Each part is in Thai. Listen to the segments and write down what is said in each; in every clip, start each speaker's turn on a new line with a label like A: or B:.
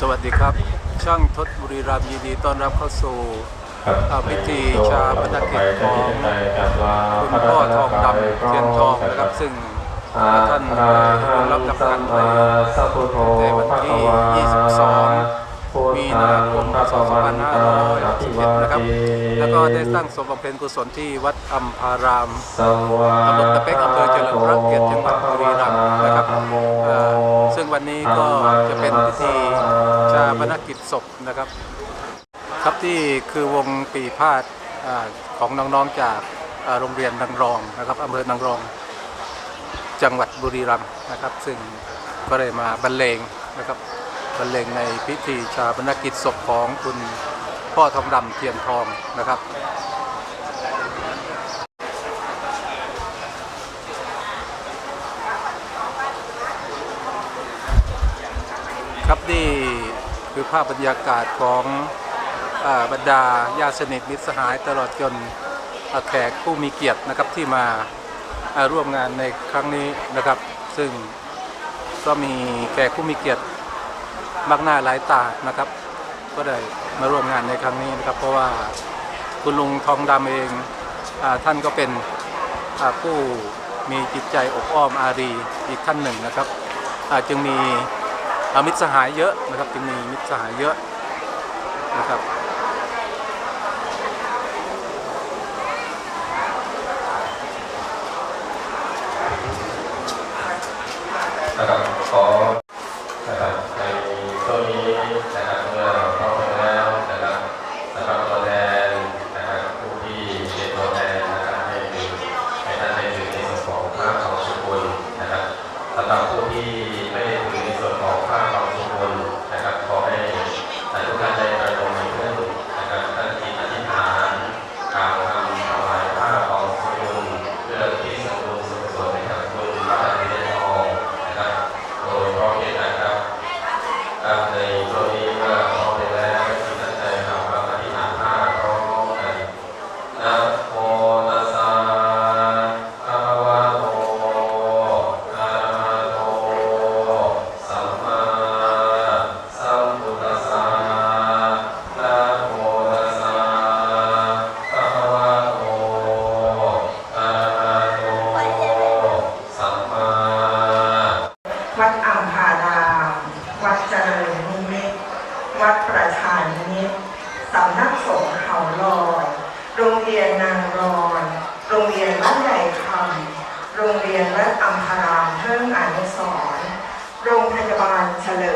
A: สวัสดีครับ ช่างทศบุรีรัมย์ยินดีต้อนรับเข้าสู่
B: ครับ
A: อ่าพิธีชาปนกิจของคุณพ่อทองดำเทียนทองนะครับ ซึ่งท่านได้ร่วมรับกับการไป
B: สัพพุโธ
A: ในวันที่ 22 มีนาคมพศ2561นะครับ แล้วก็ได้สร้างสมบำเพ็ญกุศลที่วัดอัมพารามตำบลตะเป๊กอำเภอเจริญพระเกียรติจังหวัดบุรีรัมย์นะครับเอ่อซึ่งวันนี้ก็จะเป็นพิธีชาปนกิจศพนะครับ ครับที่คือวงปีพาดอ่าของน้องๆจากอ่าโรงเรียนนางรองนะครับอำเภอนางรอง จังหวัดบุรีรัมย์นะครับ ซึ่งก็ได้มาบรรเลงนะครับ บรรเลงในพิธีชาปนกิจศพของคุณพ่อทองดำเทียนทองนะครับครับนี่คือภาพบรรยากาศของอบรรดาญาติสนิทมิตรสหายตลอดจนแขกผู้มีเกียรตินะครับที่มาร่วมงานในครั้งนี้นะครับ ซึ่งก็มีแขกผู้มีเกียรติ มากหน้าหลายตานะครับ ก็ได้มาร่วมงานในครั้งนี้นะครับ เพราะว่าคุณลุงทองดำเองอท่านก็เป็นผู้มีจิตใจอบอ้อมอารีอีกท่านหนึ่งนะครับจึงมีอมิตรสหายเยอะนะครับ จึงมีมิตรสหายเยอะนะครับ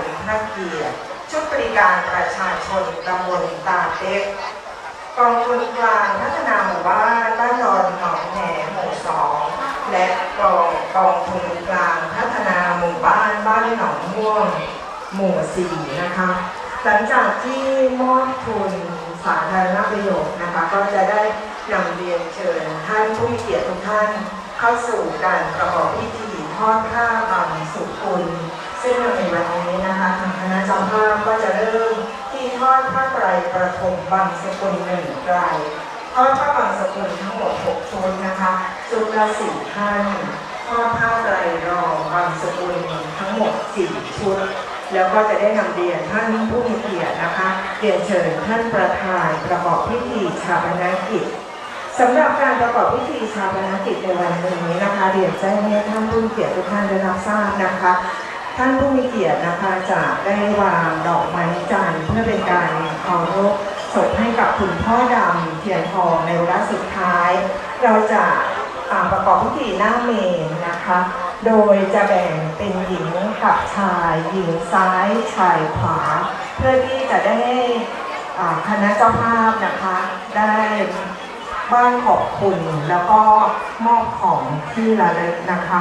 B: ลิมพระเกียรติ
C: ชุดบริการประชาชนตำบลตาเต็กกองทุนกลางพัฒนาหมู่บ้านบ้านดอนหนองแหนหมู่สองและกองกองทุนกลางพัฒนาหมู่บ้านบ้านหนองม่วง หมู่สี่นะคะ หลังจากที่มอบทุนสาธารณประโยชน์นะคะ ก็จะได้นำเรียนเชิญท่านผู้มีเกียรติทุกท่าน เข้าสู่การประกอบพิธีทอดผ้าบังสุกุล ซึ่งในวันนี้นะคะทางคณะจ้าภาพก็จะเริ่มที่ทอดผ้าไตรประทมบังสกุลหนึ่งไตรทอดผ้าบังสกุลทั้งหมดหกชุดนะคะชุดละสี่ท่านทอดผ้าไตรรองบังสกุลทั้งหมดสี่ชุดแล้วก็จะได้นำเรียนท่านผู้มีเกียรตินะคะเรียนเชิญท่านประธานประกอบพิธีชาปนกิจสำหรับการประกอบพิธีชาปนกิจในวันนี้นะคะเรียนแจ้งให้ท่านผู้มีเกียรติทุกท่านได้รับทราบนะคะ ท่านผู้มีเกียรตินะคะจะได้วางดอกไม้จันทร์เพื่อเป็นการเคารพศพให้กับคุณพ่อดำเทียนทองในเวลาสุดท้าย เราจะาประกอบพิธีหน้าเมนนะคะ โดยจะแบ่งเป็นหญิงกับชายหญิงซ้ายชายขวา เพื่อที่จะได้คณะเจ้าภาพนะคะ ได้บ้านขอบคุณแล้วก็มอบของที่ระลึกนะคะ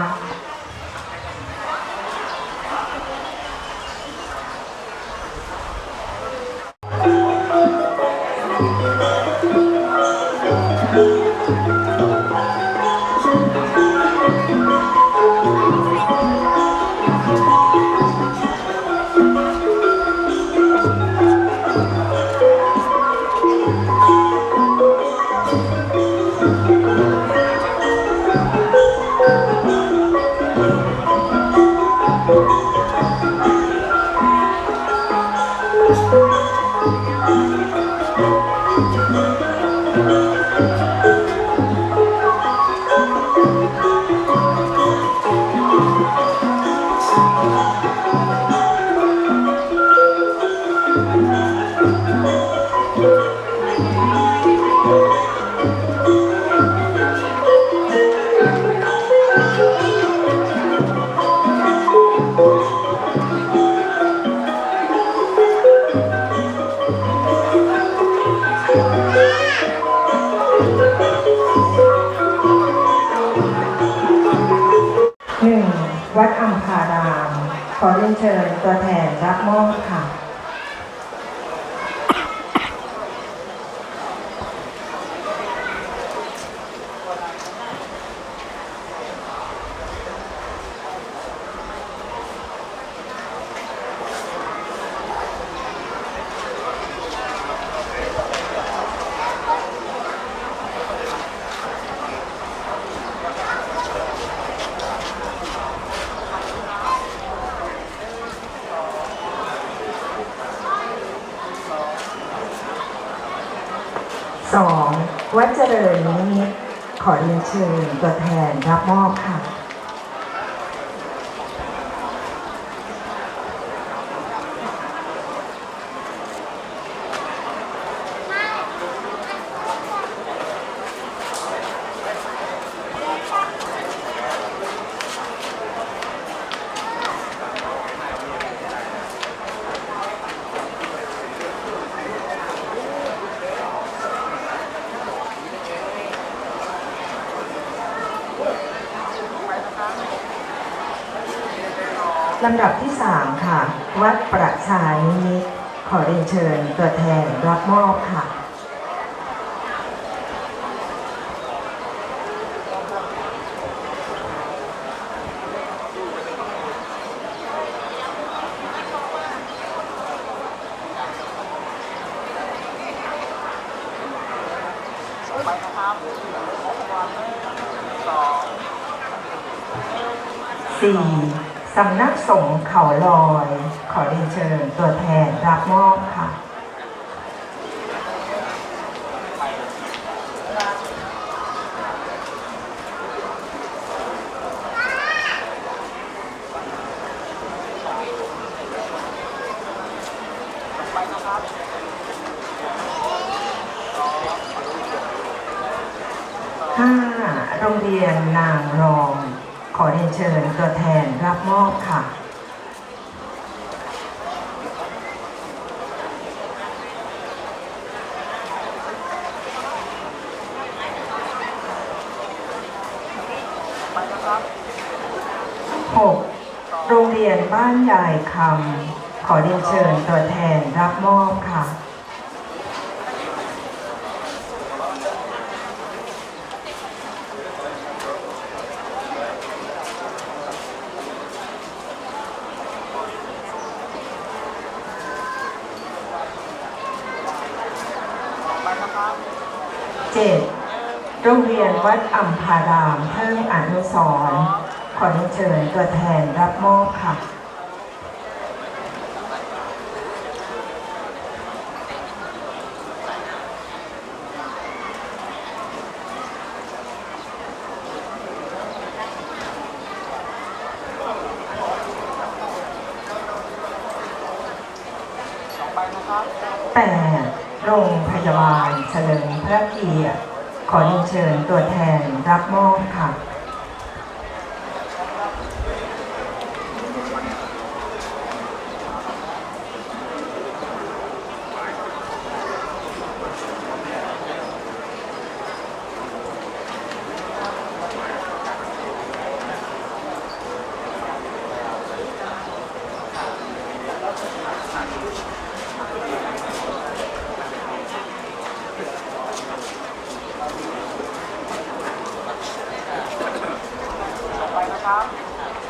B: ข
C: อเรียนเชิญตัวแทนรับมอบค่ะ สอง วัดเจริญนิมิตขอเรียนเชิญตัวแทนรับมอบค่ะ ลำดับที่สามค่ะ วัดประชานิมิตขอเรียนเชิญตัวแทนรับมอบค่ะสี่ สำนักสงฆ์เขาลอย ขอเรียนเชิญตัวแทนรับมอบค่ะห้าโรงเรียนนางรอง อเรียนเชิญตัวแทนรับมอบค่ะหกโรงเรียนบ้านยายคำขอเรียนเชิญตัวแทนรับมอบค่ะ เจ็ดโรงเรียนวัดอัมพารามเพิ่มอนุสรขอเรียนเชิญตัวแทนรับมอบค่ะแปด โรงพยาบาลเฉลิมพระเกียรติขอเรียนเชิญตัวแทนรับมอบค่ะ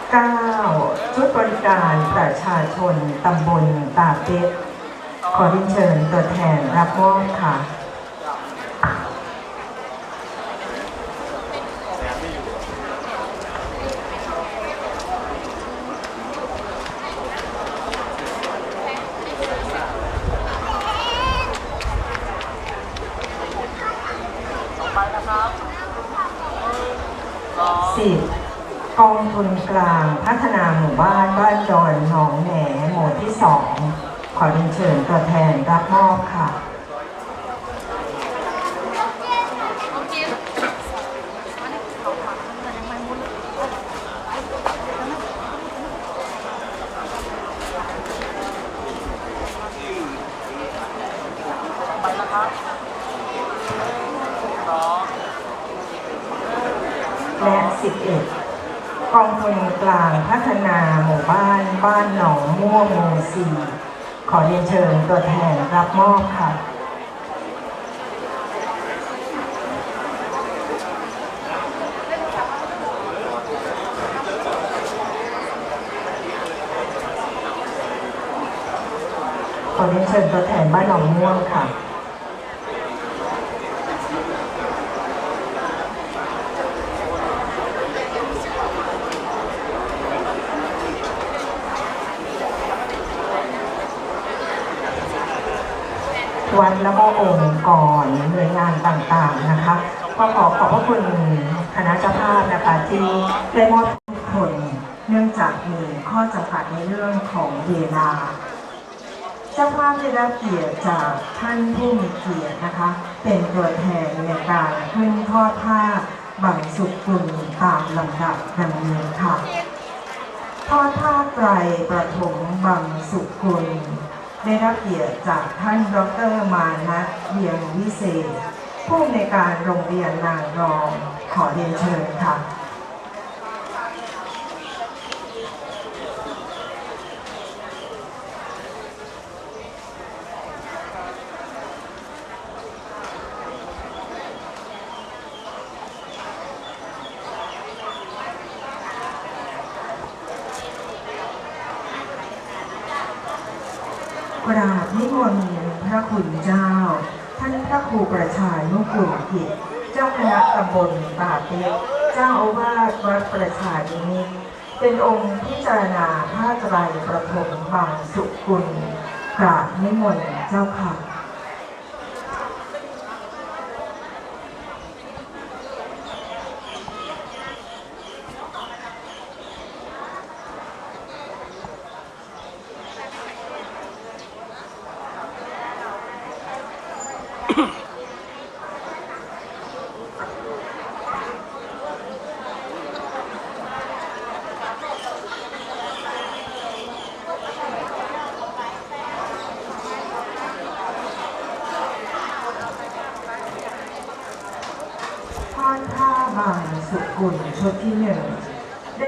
C: 9. ชุดบริการประชาชนตำบลตาเป็ดขอเรียนเชิญตัวแทนรับมอบค่ะ 9 อง ทุนกลางพัฒนาหมู่บ้านบ้านดอนหนองแหนหมู่ที่สองขอเรียนเชิญตัวแทนรับมอบค่ะและ11 กองทุนกลางพัฒนาหมู่บ้านบ้านหนองม่วงหมู่สี่ขอเรียนเชิญตัวแทนรับมอบค่ะขอเรียนเชิญตัวแทนบ้านหนองม่วงค่ะ วัดแล้วก็องค์กรห น่วยงานต่างๆนะคะก็ขอขอบพระคุณคณะเจ้าภาพนะคะที่ได้มอบทุกคนเนื่องจากมีข้อจำกัดในเรื่องของเวลาเจ้าภาพได้รับเกียรติจากท่านผู้มีเกียรตินะคะ เป็นตัวแทนในการขึ้นทอดผ้าบังสุกุลตามลำดับดังนี้ค่ะทอดผ้าไตรประถมบังสุกุล ได้รับเกียรติจากท่านดรมานะเวียงวิเศษ ผู้ในวยการโรงเรียนนางรองขอเรียนเชิญค่ะ นิมนต์พระคุณเจ้า ท่านพระครูประชานุกูลกิจเจ้าคณะตำบลป่าเต็กเจ้าอาวาสวัดประชานิมิตเป็นองค์พิจารณาผ้าไตรประถมบางสุกุลกราบนิมนต์เจ้าค่ะ ทอดผ้าบางสุกุลชุดที่หนึ่งได้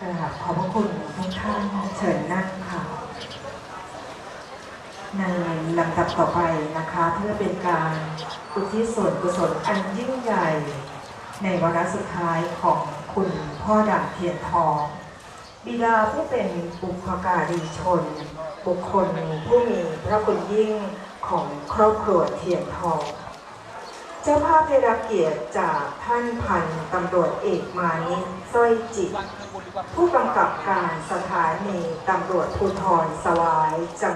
C: กราบขอบพระคุณทุกท่านเชิญนั่งค่ะ ในลำดับต่อไปนะคะ เพื่อเป็นการอุทิศส่วนกุศลอันยิ่งใหญ่ ในวาระสุดท้ายของคุณพ่อด่งเทียนทอง บิดาผู้เป็นบุพการีชน บุคคลผู้มีพระคุณยิ่งของครอบครัวเทียนทอง เจ้าภาพได้รับเกียรติจากท่านพันตำรวจเอกมานิสร้อยจิต ผู้กำกับการสถานีตำรวจภูธรสวายจัง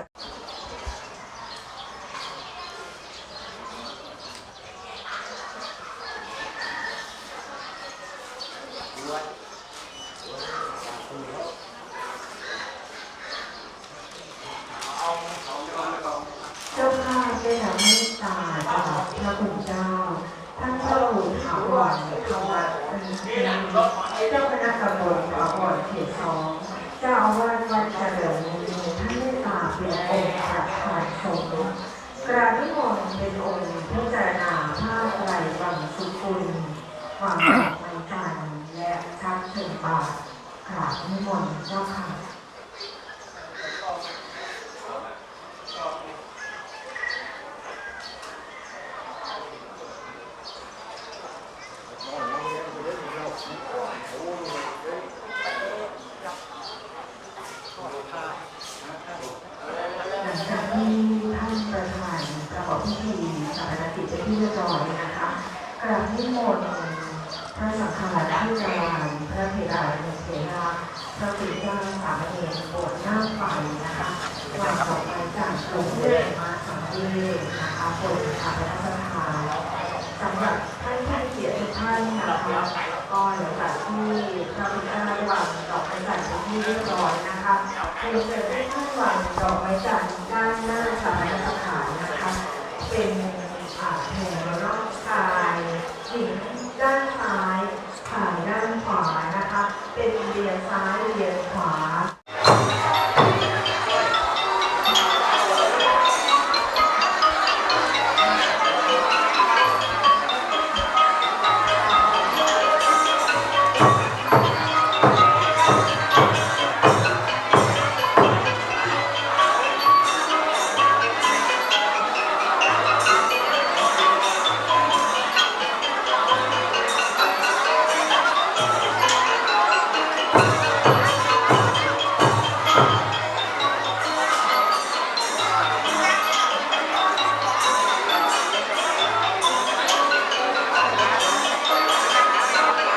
C: เจ้าภาพได้รับเมตตาจากพระคุณเจ้า ท่านเจ้าหลวงถาวรธรรมะอันเเจ้าคณะตำบลถาวรเขตสองเจ้าอาวาสวัดเจริญมีท่านเมตตาเป็นองค์ประธานสงฆ์กราบนิมนต์เป็นองค์พิจารณาผ้าไตรบังสุกุล ความต่างและทักถึงบาทกราบนิมนต์เจ้าค่ะ หลังจากที่ท่านประธานประกอบพิธีสาปนกิจเป็นที่เรียบร้อยนะคะกราบนิมนต์พระสังฆราชที่จารพระเทรานุเถระ พระปิเจ้าสามเณรบวชหน้าไฟนะคะวันต่อไปจากกรุงเทพมาสังฆด้วยนะคะคนค่ะและท่านประธานสำหรับท่านผู้เกียรติทุกท่านนะคะก็หลังจากที่พระพุทธเจ้าวางดอกไม้จันทร์เป็นที่เรียบร้อยนะคะเรียนเชิญให้ท่านวางดอกไม้จันทร์ด้านหน้าสารนสถานนะคะ เป็นอ่าแถวรอบกายหญิงด้าน